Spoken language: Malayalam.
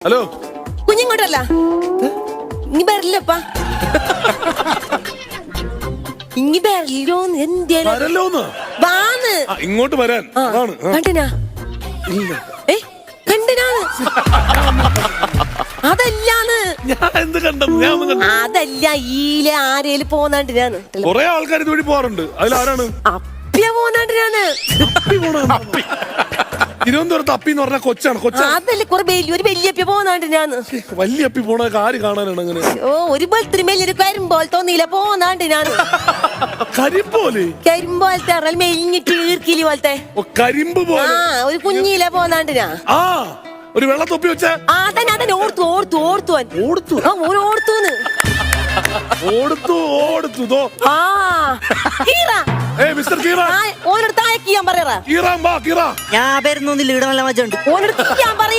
ഹലോ. കുഞ്ഞിങ്ങോട്ടല്ല. ഇനി വരില്ലപ്പാ. ഇനി വരില്ലോന്ന് എന്തേലും വരല്ലോന്ന്? വാന്ന്. ആ ഇങ്ങോട്ട് വരാൻ. ആ, അതാണ് ആ. കണ്ടിനാ? ഏ കണ്ടിനാന്ന്? അതല്ലാന്ന്. ഞാൻ എന്ത് കണ്ടു ഞാൻ ഒന്നും കണ്ടു അതല്ല ഈലെ ആരേലും പോന്നാണ്ടിനാന്ന് കൊറേ ആൾക്കാർ ഇതുവഴി പോവാറുണ്ട്. അതിലാരാണ്? അപ്പിയ പോന്നാണ്ടിനാന്ന് അപ്പി പോണ തിരുവനന്തപുരത്ത് അപ്പി എന്ന് പറഞ്ഞ കൊച്ചാണ് കൊച്ചാണ്. അതല്ല കുറെ വലിയ ഒരു വലിയ അപ്പിയ ഞാൻ വലിയ അപ്പി പോണ ആര് കാണാനാണ് അങ്ങനെ. ഓ ഒരു ബലത്തിന് വലിയൊരു കരിമ്പോൾ തോന്നിയില്ല ഞാൻ കരിപ്പോലെ കരിമ്പോലത്തെ പറഞ്ഞാൽ മെലിഞ്ഞിട്ട് ഈർക്കിലി പോലത്തെ. ഓ, കരിമ്പ് ആ പോലെ ഒരു കുഞ്ഞില പോന്നാണ്ട് ആ ഒരു വെള്ളത്തൊപ്പി വെച്ച? ആ തന്നെ അതന്നെ ഓർത്തു ഓർത്തു ഓർത്തു അവൻ. ഓടുത്തു ആ ഓൻ ഓർത്തൂന്ന് ഓടുത്തു ഓടുത്തു. ദോ ആ ഹീറ. ഏ മിസ്റ്റർ കീറ ആ ഓനോട് താഴെ കീയാൻ പറയറ. കീറാൻ ബാ കീറ ഞാൻ വരുന്നൊന്നില്ല ഇവിടെ നല്ല മജുണ്ട്. ഓനോട് കീയാൻ പറയുന്നു ഓനോട് കീയാൻ പറയും.